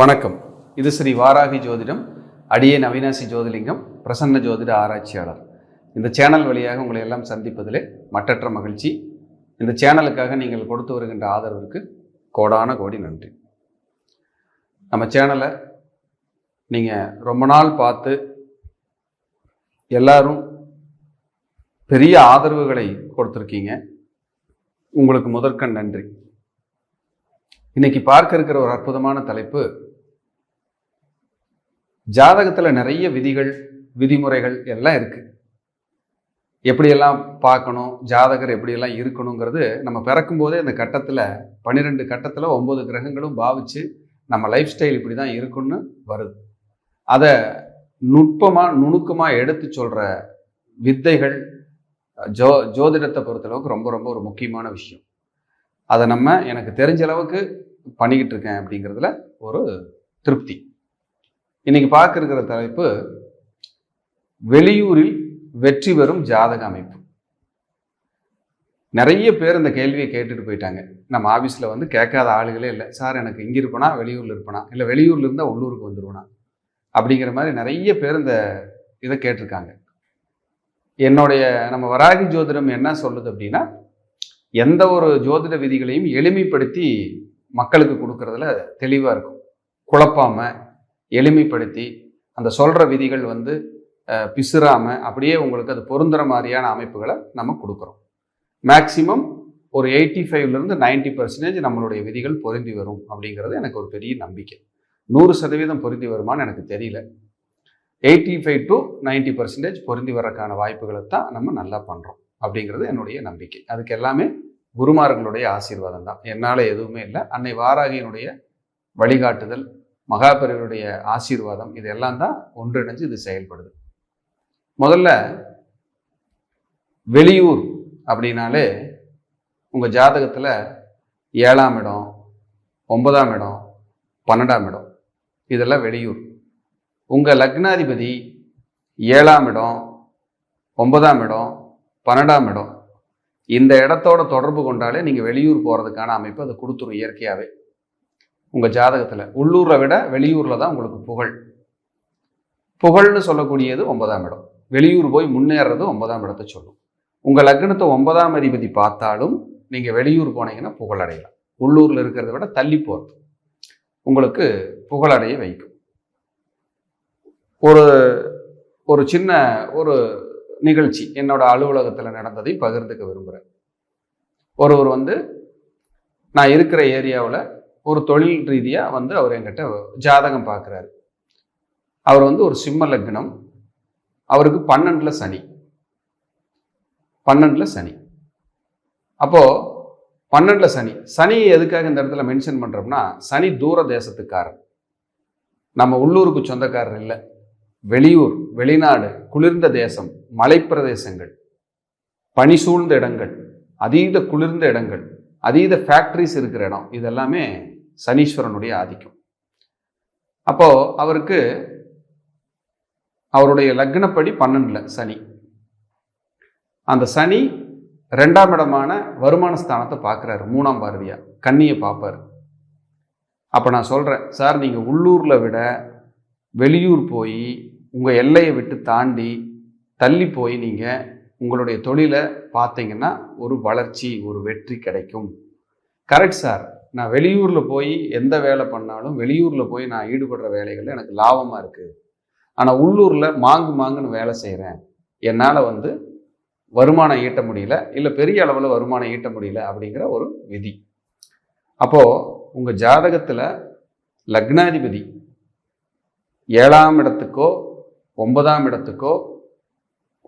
வணக்கம். இது ஸ்ரீ வாராகி ஜோதிடம் அடியே நவீனாசி ஜோதிலிங்கம் பிரசன்ன ஜோதிட ஆராய்ச்சியாளர். இந்த சேனல் வழியாக உங்களை எல்லாம் சந்திப்பதிலே மட்டற்ற மகிழ்ச்சி. இந்த சேனலுக்காக நீங்கள் கொடுத்து வருகின்ற ஆதரவிற்கு கோடான கோடி நன்றி. நம்ம சேனலை நீங்கள் ரொம்ப நாள் பார்த்து எல்லாரும் பெரிய ஆதரவுகளை கொடுத்துருக்கீங்க. உங்களுக்கு முதற்கண் நன்றி. இன்னைக்கு பார்க்க இருக்கிற ஒரு அற்புதமான தலைப்பு ஜாதகத்தில் நிறைய விதிகள் விதிமுறைகள் எல்லாம் இருக்குது எப்படியெல்லாம் பார்க்கணும் ஜாதகர் எப்படியெல்லாம் இருக்கணுங்கிறது நம்ம பிறக்கும்போதே இந்த அந்த கட்டத்தில் பன்னிரெண்டு கட்டத்தில் ஒம்பது கிரகங்களும் பாவிச்சு நம்ம லைஃப் ஸ்டைல் இப்படி தான் இருக்குன்னு வருது. அதை நுட்பமாக நுணுக்கமாக எடுத்து சொல்கிற வித்தைகள் ஜோ ஜோதிடத்தை பொறுத்தளவுக்கு ரொம்ப ரொம்ப ஒரு முக்கியமான விஷயம். அதை நம்ம எனக்கு தெரிஞ்ச அளவுக்கு பண்ணிக்கிட்டு இருக்கேன் அப்படிங்கிறதுல ஒரு திருப்தி. இன்னைக்கு பார்க்க இருக்கிற தலைப்பு வெளியூரில் வெற்றி பெறும் ஜாதக அமைப்பு. நிறைய பேர் இந்த கேள்வியை கேட்டுட்டு போயிட்டாங்க. நம்ம ஆஃபீஸில் வந்து கேட்காத ஆளுகளே இல்லை. சார் எனக்கு இங்கே இருப்பனா வெளியூரில் இருப்பனா? இல்லை வெளியூர்ல இருந்தால் உள்ளூருக்கு வந்துருவனா? அப்படிங்கிற மாதிரி நிறைய பேர் இந்த இதை கேட்டிருக்காங்க. என்னுடைய நம்ம வராகி ஜோதிடம் என்ன சொல்லுது அப்படின்னா எந்த ஒரு ஜோதிட விதிகளையும் எளிமைப்படுத்தி மக்களுக்கு கொடுக்கறதுல தெளிவாக இருக்கும். குழப்பாமல் எளிமைப்படுத்தி அந்த சொல்கிற விதிகள் வந்து பிசுறாமல் அப்படியே உங்களுக்கு அது பொருந்துகிற மாதிரியான அமைப்புகளை நம்ம கொடுக்குறோம். மேக்சிமம் ஒரு எயிட்டி ஃபைவ்லேருந்து நைன்டி பர்சன்டேஜ் நம்மளுடைய விதிகள் பொருந்தி வரும் அப்படிங்கிறது எனக்கு ஒரு பெரிய நம்பிக்கை. நூறு சதவீதம் பொருந்தி வருமான்னு எனக்கு தெரியல. Eighty five to ninety percentage பொருந்தி வர்றதுக்கான வாய்ப்புகளை தான் நம்ம நல்லா பண்ணுறோம் அப்படிங்கிறது என்னுடைய நம்பிக்கை. அதுக்கு எல்லாமே குருமார்களுடைய ஆசீர்வாதம் தான். என்னால் எதுவுமே இல்லை. அன்னை வாராகியினுடைய வழிகாட்டுதல் மகாபெரியருடைய ஆசீர்வாதம் இதெல்லாம் தான் ஒன்றிணைஞ்சு இது செயல்படுது. முதல்ல வெளியூர் அப்படின்னாலே உங்கள் ஜாதகத்தில் ஏழாம் இடம் ஒன்பதாம் இடம் பன்னெண்டாம் இடம் இதெல்லாம் வெளியூர். உங்கள் லக்னாதிபதி ஏழாம் இடம் ஒன்பதாம் இடம் பன்னெண்டாம் இடம். இந்த இடத்தோட தொடர்பு கொண்டாலே நீங்கள் வெளியூர் போகிறதுக்கான அமைப்பு அதை கொடுத்துரும் இயற்கையாகவே உங்கள் ஜாதகத்தில் உள்ளூரை விட வெளியூரில் தான் உங்களுக்கு புகழ். புகழ்னு சொல்லக்கூடியது ஒன்பதாம் இடம். வெளியூர் போய் முன்னேறது ஒன்பதாம் இடத்தை சொல்லும். உங்கள் லக்னத்தை ஒன்பதாம் அதிபதி பார்த்தாலும் நீங்கள் வெளியூர் போனீங்கன்னா புகழ் அடையலாம். உள்ளூரில் இருக்கிறத விட தள்ளி போகிறது உங்களுக்கு புகழடைய வைக்கும். ஒரு ஒரு சின்ன ஒரு நிகழ்ச்சி என்னோட அலுவலகத்தில் நடந்ததை பகிர்ந்துக்க விரும்புகிறேன் ஒருவர் வந்து நான் இருக்கிற ஏரியாவில் ஒரு தொழில் ரீதியாக வந்து அவர் என்கிட்ட ஜாதகம் பார்க்குறாரு அவர் வந்து ஒரு சிம்ம லக்னம். அவருக்கு பன்னெண்டில் சனி. பன்னெண்டில் சனி. அப்போது பன்னெண்டில் சனி. சனி எதுக்காக இந்த இடத்துல மென்ஷன் பண்ணுறோம்னா சனி தூர தேசத்துக்காரர். நம்ம உள்ளூருக்கு சொந்தக்காரர் இல்லை. வெளியூர் வெளிநாடு குளிர்ந்த தேசம் மலைப்பிரதேசங்கள் பனி சூழ்ந்த இடங்கள் அதீத குளிர்ந்த இடங்கள் அதீத ஃபேக்ட்ரிஸ் இருக்கிற இடம் இதெல்லாமே சனீஸ்வரனுடைய ஆதிக்கம். அப்போது அவருக்கு அவருடைய லக்னப்படி பன்னெண்டுல சனி. அந்த சனி ரெண்டாம் இடமான வருமான ஸ்தானத்தை பார்க்குறாரு மூணாம் பார்வையாக கண்ணியை பார்ப்பாரு. அப்போ நான் சொல்கிறேன் சார் நீங்கள் உள்ளூரில் விட வெளியூர் போய் உங்கள் எல்லையை விட்டு தாண்டி தள்ளி போய் நீங்கள் உங்களுடைய தொழிலை பார்த்தீங்கன்னா ஒரு வளர்ச்சி ஒரு வெற்றி கிடைக்கும். Correct sir. நான் வெளியூரில் போய் எந்த வேலை பண்ணாலும் வெளியூரில் போய் நான் ஈடுபடுற வேலைகளில் எனக்கு லாபமாக இருக்குது ஆனால் உள்ளூரில் மாங்கு மாங்குன்னு வேலை செய்கிறேன் என்னால் வந்து வருமானம் ஈட்ட முடியல இல்லை பெரிய அளவில் வருமானம் ஈட்ட முடியல அப்படிங்கிற ஒரு விதி. அப்போது உங்கள் ஜாதகத்தில் லக்னாதிபதி ஏழாம் இடத்துக்கோ ஒன்பதாம் இடத்துக்கோ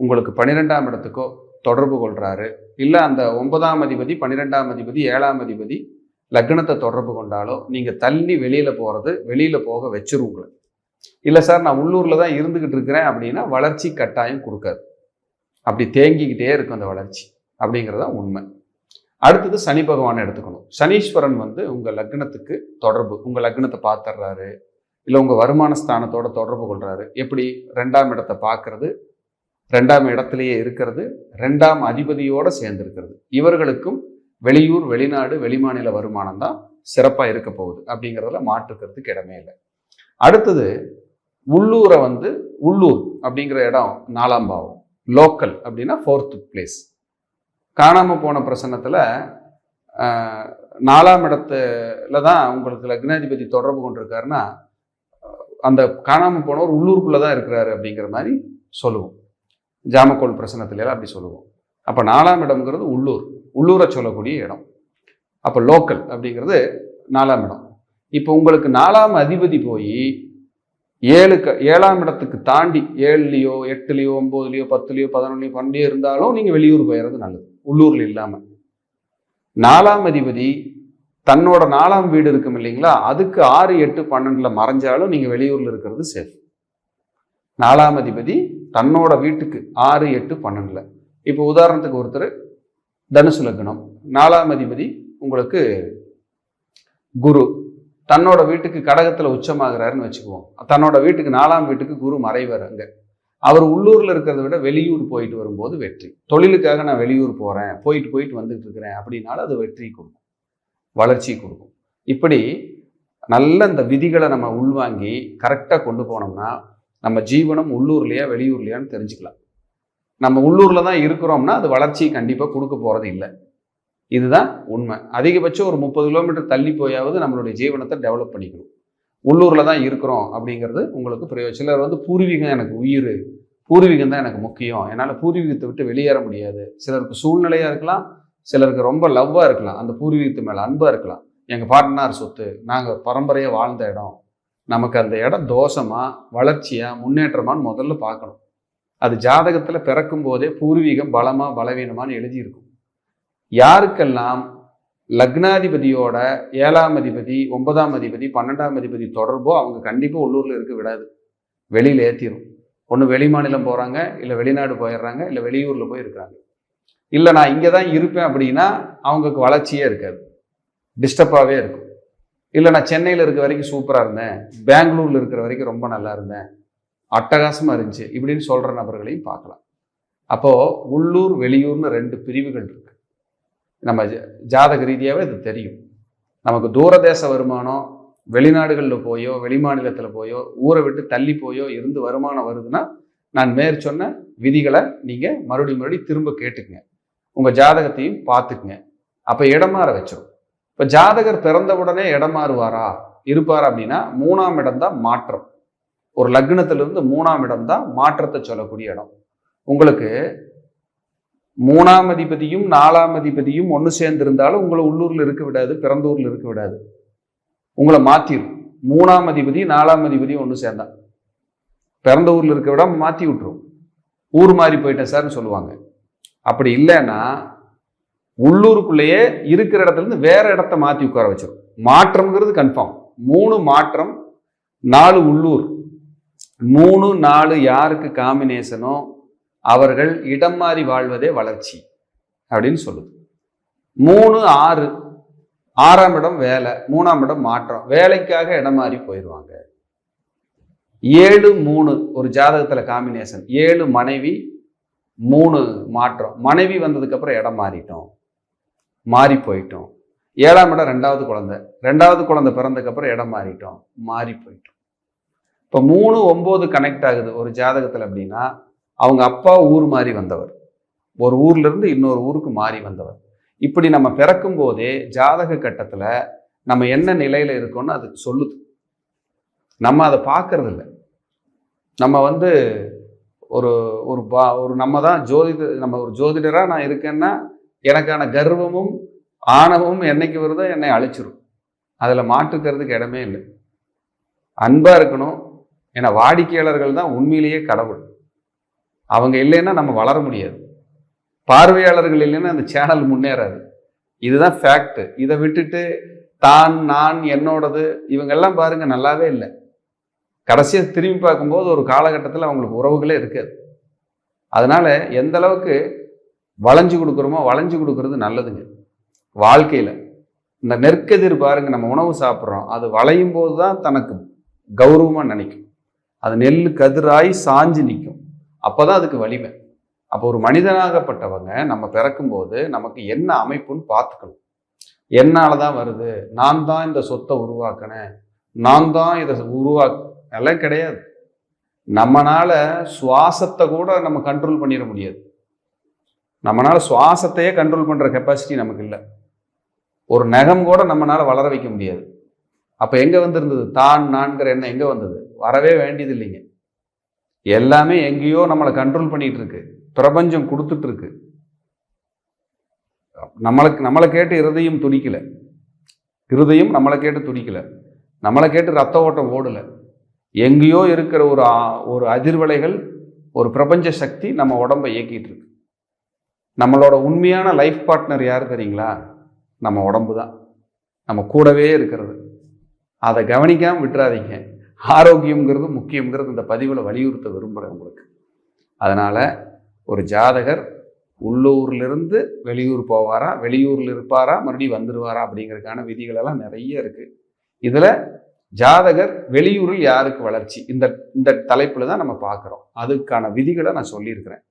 உங்களுக்கு பன்னிரெண்டாம் இடத்துக்கோ தொடர்பு கொள்கிறாரு இல்லை அந்த ஒன்பதாம் அதிபதி பன்னிரெண்டாம் அதிபதி ஏழாம் அதிபதி லக்னத்தை தொடர்பு கொண்டாலோ நீங்கள் தள்ளி வெளியில் போகிறது வெளியில் போக வச்சிரும் உங்களை. இல்லை சார் நான் உள்ளூரில் தான் இருந்துக்கிட்டு இருக்கிறேன் அப்படின்னா வளர்ச்சி கட்டாயம் கொடுக்காது. அப்படி தேங்கிக்கிட்டே இருக்கும் அந்த வளர்ச்சி அப்படிங்கிறது தான் உண்மை. அடுத்தது சனி பகவானை எடுத்துக்கணும். சனீஸ்வரன் வந்து உங்கள் லக்னத்துக்கு தொடர்பு உங்கள் லக்னத்தை பார்த்துடுறாரு இல்லை உங்கள் வருமான ஸ்தானத்தோட தொடர்பு கொள்கிறாரு எப்படி? ரெண்டாம் இடத்தை பார்க்கறது ரெண்டாம் இடத்துலையே இருக்கிறது ரெண்டாம் அதிபதியோடு சேர்ந்துருக்கிறது. இவர்களுக்கும் வெளியூர் வெளிநாடு வெளிமாநில வருமானம் தான் சிறப்பாக இருக்க போகுது அப்படிங்கிறதுல மாற்றுக்கிறதுக்கு இடமே இல்லை. அடுத்தது உள்ளூரை வந்து உள்ளூர் அப்படிங்கிற இடம் நாலாம் பாவம். லோக்கல் அப்படின்னா ஃபோர்த்து பிளேஸ் காணாமல் போன பிரசன்னத்தில் நாலாம் இடத்துல தான் உங்களுக்கு லக்னாதிபதி தொடர்பு கொண்டிருக்காருன்னா அந்த காணாமல் போனவர் உள்ளூருக்குள்ளே தான் இருக்கிறாரு அப்படிங்கிற மாதிரி சொல்லுவோம். ஜாமக்கோள் பிரசனத்துல அப்படி சொல்லுவோம். அப்போ நாலாம் இடம்ங்கிறது உள்ளூர். உள்ளூரை சொல்லக்கூடிய இடம். அப்போ லோக்கல் அப்படிங்கிறது நாலாம் இடம். இப்போ உங்களுக்கு நாலாம் அதிபதி போய் ஏழுக்கு ஏழாம் இடத்துக்கு தாண்டி ஏழுலையோ எட்டுலையோ ஒம்போதுலையோ பத்துலையோ பதினொன்றுலையோ பன்னெண்டுலையோ இருந்தாலும் நீங்கள் வெளியூர் போயிடுறது நல்லது. உள்ளூரில் இல்லாமல் நாலாம் அதிபதி தன்னோட நாலாம் வீடு இருக்கும் இல்லைங்களா? அதுக்கு ஆறு எட்டு பன்னெண்டில் மறைஞ்சாலும் நீங்கள் வெளியூரில் இருக்கிறது சேஃப் நாலாம் அதிபதி தன்னோட வீட்டுக்கு ஆறு எட்டு பன்னெண்டில். இப்போ உதாரணத்துக்கு ஒருத்தர் தனுசு லக்னம். நாலாம் அதிபதி உங்களுக்கு குரு. தன்னோட வீட்டுக்கு கடகத்தில் உச்சமாகிறாருன்னு வச்சுக்குவோம். தன்னோட வீட்டுக்கு நாலாம் வீட்டுக்கு குரு மறைவர் அங்கே. அவர் உள்ளூரில் இருக்கிறத விட வெளியூர் போயிட்டு வரும்போது வெற்றி. தொழிலுக்காக நான் வெளியூர் போகிறேன் போயிட்டு போயிட்டு வந்துட்டு இருக்கிறேன் அப்படின்னாலும் அது வெற்றி கொடுக்கும். வளர்ச்சி கொடுக்கும். இப்படி நல்ல இந்த விதிகளை நம்ம உள்வாங்கி கரெக்டாக கொண்டு போனோம்னா நம்ம ஜீவனம் உள்ளூர்லையா வெளியூர்லையான்னு தெரிஞ்சுக்கலாம். நம்ம உள்ளூரில் தான் இருக்கிறோம்னா அது வளர்ச்சியை கண்டிப்பாக கொடுக்க போகிறது இல்லை. இதுதான் உண்மை. அதிகபட்சம் ஒரு முப்பது கிலோமீட்டர் தள்ளி போயாவது நம்மளுடைய ஜீவனத்தை டெவலப் பண்ணிக்கணும். உள்ளூரில் தான் இருக்கிறோம் அப்படிங்கிறது உங்களுக்கு பிரயோஜனம் சிலர் வந்து பூர்வீகம் எனக்கு உயிர் பூர்வீகம் தான் எனக்கு முக்கியம். என்னால் பூர்வீகத்தை விட்டு வெளியேற முடியாது. சிலருக்கு சூழ்நிலையாக இருக்கலாம் சிலருக்கு ரொம்ப லவ்வாக இருக்கலாம் அந்த பூர்வீகத்து மேலே அன்பாக இருக்கலாம். எங்கள் பாட்டனார் சொத்து நாங்கள் பரம்பரையாக வாழ்ந்த இடம். நமக்கு அந்த இடம் தோஷமாக வளர்ச்சியாக முன்னேற்றமான்னு முதல்ல பார்க்கணும். அது ஜாதகத்தில் பிறக்கும் போதே பூர்வீகம் பலமா பலவீனமானு எழுதியிருக்கும். யாருக்கெல்லாம் லக்னாதிபதியோட ஏழாம் அதிபதி ஒன்பதாம் அதிபதி பன்னெண்டாம் அதிபதி தொடர்போ அவங்க கண்டிப்பாக உள்ளூரில் இருக்க விடாது. வெளியில் ஏற்றிடும் ஒன்று வெளி மாநிலம் போகிறாங்க இல்லை வெளிநாடு போயிடுறாங்க இல்லை வெளியூரில் போய் இருக்கிறாங்க. இல்லை நான் இங்கே தான் இருப்பேன் அப்படின்னா அவங்களுக்கு வளர்ச்சியே இருக்காது. டிஸ்டர்பாகவே இருக்கும். இல்லை நான் சென்னையில் இருக்க வரைக்கும் சூப்பராக இருந்தேன். பெங்களூரில் இருக்கிற வரைக்கும் ரொம்ப நல்லா இருந்தேன். அட்டகாசமாக இருந்துச்சு. இப்படின்னு சொல்கிற நபர்களையும் பார்க்கலாம். அப்போது உள்ளூர் வெளியூர்னு ரெண்டு பிரிவுகள் இருக்கு. நம்ம ஜாதக ரீதியாகவே இது தெரியும். நமக்கு தூரதேச வருமானம் வெளிநாடுகளில் போயோ வெளிமாநிலத்தில் போயோ ஊரை விட்டு தள்ளி போயோ இருந்து வருமானம் வருதுன்னா நான் மேற் சொன்ன விதிகளை நீங்கள் மறுபடியும் மறுபடியும் திரும்ப கேட்டுக்குங்க. உங்கள் ஜாதகத்தையும் பார்த்துக்குங்க. அப்போ இடமாற வச்சிடும் இப்போ ஜாதகர் பிறந்த உடனே இடம் மாறுவாரா? இருப்பார் அப்படின்னா மூணாம் இடம் தான் மாற்றம். ஒரு லக்னத்திலிருந்து மூணாம் இடம் தான் மாற்றத்தை சொல்லக்கூடிய இடம். உங்களுக்கு மூணாம் அதிபதியும் நாலாம் அதிபதியும் ஒன்று சேர்ந்திருந்தாலும் உங்களை உள்ளூரில் இருக்க விடாது பிறந்தூரில் இருக்க விடாது. உங்களை மாற்றிடும் மூணாம் அதிபதி நாலாம் அதிபதி ஒன்று சேர்ந்தா. பிறந்த ஊரில் இருக்க விட மாற்றி விட்டுரும். ஊர் மாறி போயிட்டேன் சார்னு சொல்லுவாங்க. அப்படி இல்லைன்னா உள்ளூருக்குள்ளேயே இருக்கிற இடத்துல இருந்து வேற இடத்த மாற்றி உட்கார வச்சிடும் மாற்றம்ங்கிறது கன்ஃபார்ம் மூணு மாற்றம் நாலு உள்ளூர். மூணு நாலு யாருக்கு காம்பினேஷனோ அவர்கள் இடம் மாறி வாழ்வதே வளர்ச்சி அப்படின்னு சொல்லுது. மூணு ஆறு. ஆறாம் இடம் வேலை மூணாம் இடம் மாற்றம். வேலைக்காக இடம் மாறி போயிடுவாங்க ஏழு மூணு ஒரு ஜாதகத்தில் காம்பினேஷன். ஏழு மனைவி மூணு மாற்றம். மனைவி வந்ததுக்கப்புறம் இடம் மாறிட்டோம். மாறி போயிட்டோம். ஏழாம் இடம் ரெண்டாவது குழந்தை. ரெண்டாவது குழந்தை பிறந்ததுக்கப்புறம் இடம் மாறிட்டோம். மாறி போயிட்டோம். இப்போ மூணு ஒம்பது கனெக்ட் ஆகுது ஒரு ஜாதகத்தில் அப்படின்னா அவங்க அப்பா ஊர் மாறி வந்தவர். ஒரு ஊர்லேருந்து இன்னொரு ஊருக்கு மாறி வந்தவர். இப்படி நம்ம பிறக்கும் போதே ஜாதக கட்டத்தில் நம்ம என்ன நிலையில் இருக்கோம்னு அது சொல்லுது. நம்ம அதை பார்க்கறது இல்லை நம்ம வந்து ஒரு ஒரு பா ஒரு நம்ம தான் ஜோதிட நம்ம ஒரு ஜோதிடராக நான் இருக்கேன்னா எனக்கான கர்வமும் ஆணவமும் என்னைக்கு வருதோ என்னை அழிச்சிரும். அதில் மாற்றுக்கிறதுக்கு இடமே இல்லை. அன்பாக இருக்கணும் ஏன்னா வாடிக்கையாளர்கள் தான் உண்மையிலேயே கடவுள். அவங்க இல்லைன்னா நம்ம வளர முடியாது. பார்வையாளர்கள் இல்லைன்னா அந்த சேனல் முன்னேறாது. இதுதான் ஃபேக்ட் இதை விட்டுட்டு தான் நான் என்னோடது இவங்கெல்லாம் பாருங்க நல்லாவே இல்லை. கடைசியாக திரும்பி பார்க்கும்போது ஒரு காலகட்டத்தில் அவங்களுக்கு உறவுகளே இருக்காது. அதனால எந்த அளவுக்கு வளைஞ்சு கொடுக்குறோமோ வளைஞ்சு கொடுக்கறது நல்லதுங்க. வாழ்க்கையில். இந்த நெற்கதிர் பாருங்க நம்ம உணவு சாப்பிட்றோம். அது வளையும் போது தான் தனக்கு கௌரவமாக நினைக்கும். அது நெல் கதிராய் சாஞ்சு நிற்கும். அப்போ தான் அதுக்கு வலிமை. அப்போ ஒரு மனிதனாகப்பட்டவங்க நம்ம பிறக்கும்போது நமக்கு என்ன அமைப்புன்னு பார்த்துக்கணும். என்னால் தான் வருது? நான் தான் இந்த சொத்தை உருவாக்கினேன். நான் தான் இதை உருவா எல்லாம் கிடையாது. நம்மனால சுவாசத்தை கூட நம்ம கண்ட்ரோல் பண்ணிட முடியாது. நம்மளால சுவாசத்தையே கண்ட்ரோல் பண்ணுற கெப்பாசிட்டி நமக்கு இல்லை. ஒரு நகம் கூட நம்மளால வளர வைக்க முடியாது. அப்போ எங்கே வந்திருந்தது? தான் நான்கிற எண்ணம் எங்கே வந்தது? வரவே வேண்டியது இல்லைங்க எல்லாமே எங்கேயோ நம்மளை கண்ட்ரோல் பண்ணிட்டு இருக்கு பிரபஞ்சம் கொடுத்துட்டு இருக்கு நம்மளுக்கு நம்மளை கேட்டு இருதயம் துடிக்கல. இருதயம் நம்மளை கேட்டு துடிக்கல. நம்மளை கேட்டு ரத்த ஓட்டம் ஓடல. எங்கேயோ இருக்கிற ஒரு ஒரு அதிர்வலைகள் ஒரு பிரபஞ்ச சக்தி நம்ம உடம்பை இயக்கிட்டு இருக்கு நம்மளோட உண்மையான லைஃப் பார்ட்னர் யார் தெரியுங்களா? நம்ம உடம்பு தான் நம்ம கூடவே இருக்கிறது. அதை கவனிக்காமல் விட்டுறாதீங்க. ஆரோக்கியங்கிறது முக்கியங்கிறது இந்த பதிவில் வலியுறுத்த விரும்புகிறேன் உங்களுக்கு. அதனால் ஒரு ஜாதகர் உள்ளூர்லேருந்து வெளியூர் போவாரா வெளியூரில் இருப்பாரா மறுபடியும் வந்துடுவாரா அப்படிங்கிறதுக்கான விதிகளெல்லாம் நிறைய இருக்குது இதில் ஜாதகர் வெளியூரில் யாருக்கு வளர்ச்சி? இந்த இந்த தலைப்பில் தான் நம்ம பார்க்குறோம். அதுக்கான விதிகளை நான் சொல்லியிருக்கிறேன்.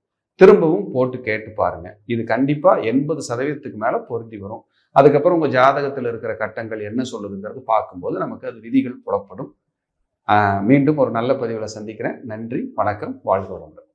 திரும்பவும் போட்டு கேட்டு பாருங்கள் இது கண்டிப்பாக எண்பது சதவீதத்துக்கு மேலே பொருந்தி வரும். அதுக்கப்புறம் உங்கள் ஜாதகத்தில் இருக்கிற கட்டங்கள் என்ன சொல்லுதுங்கிறது பார்க்கும்போது நமக்கு அது விதிகள் புலப்படும். மீண்டும் ஒரு நல்ல பதிவில் சந்திக்கிறேன். நன்றி வணக்கம் வாழ்க வளமுடன்.